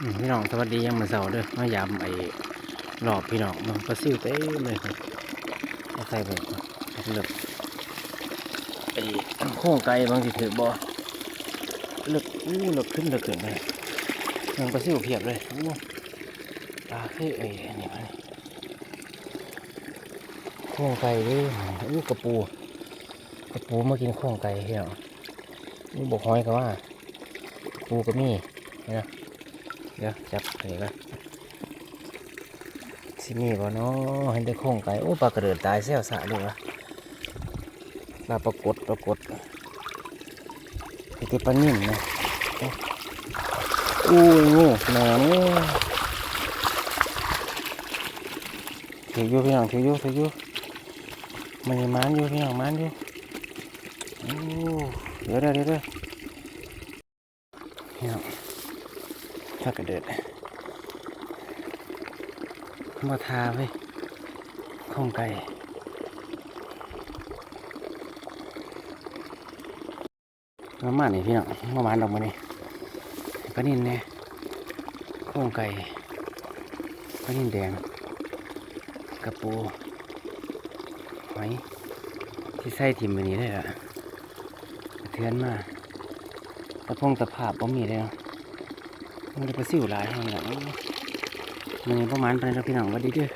พี่น้องสวัสดียังมือเสาร์เด้อมายามไอ้หลอบพี่น้องมันปลาซิ่วเต้เลยครับเอาใส่ไปก่อนเลือกไอ้โค้งไก่บางสิถือบ่เลือกอู้เลือกขึ้นเลือกขึ้นเลยมันปลาซิ่วเพียบเลยอู้ปลาคือไอ้นนี้มันโค้งไก่ด้วยอู้กระปูกระปูมากินโค้งไก่พี่น้องอู้บกหอยก็ว่ากระปูก็มีนะ เดี๋ยวจับไปก่อนสิมีบ่เนาะเห็นได้โค้งไก่โอ้ปลากระเดิดตายเสี้ยวสะเลยวะปลาปรากฏปรากฏไปเก็บปลานิ่มนะอู้งูแหนมถืออยู่พี่น้องถืออยู่ถืออยู่มันยังมันอยู่พี่น้องมันอยู่โอ้เดี๋ยวเดี๋ยวเดี๋ยวเดี๋ยวพี่น้อง ถ้ากระเดิดมาทาไว้ข้องไก่มามานี่พี่น้องมาหวานออกมานี่ปลานินเนี่ยข้องไก่ปลานินแดงกระปูหอยที่ใส่ทิมไปนี้ได้ละเทือนมาตะพงตะภาพบ่มีเลยเนาะ มันจะไปซิ่วหลายห้องหลังมันประมาณไปแล้วพี่น้องวันดีด้วย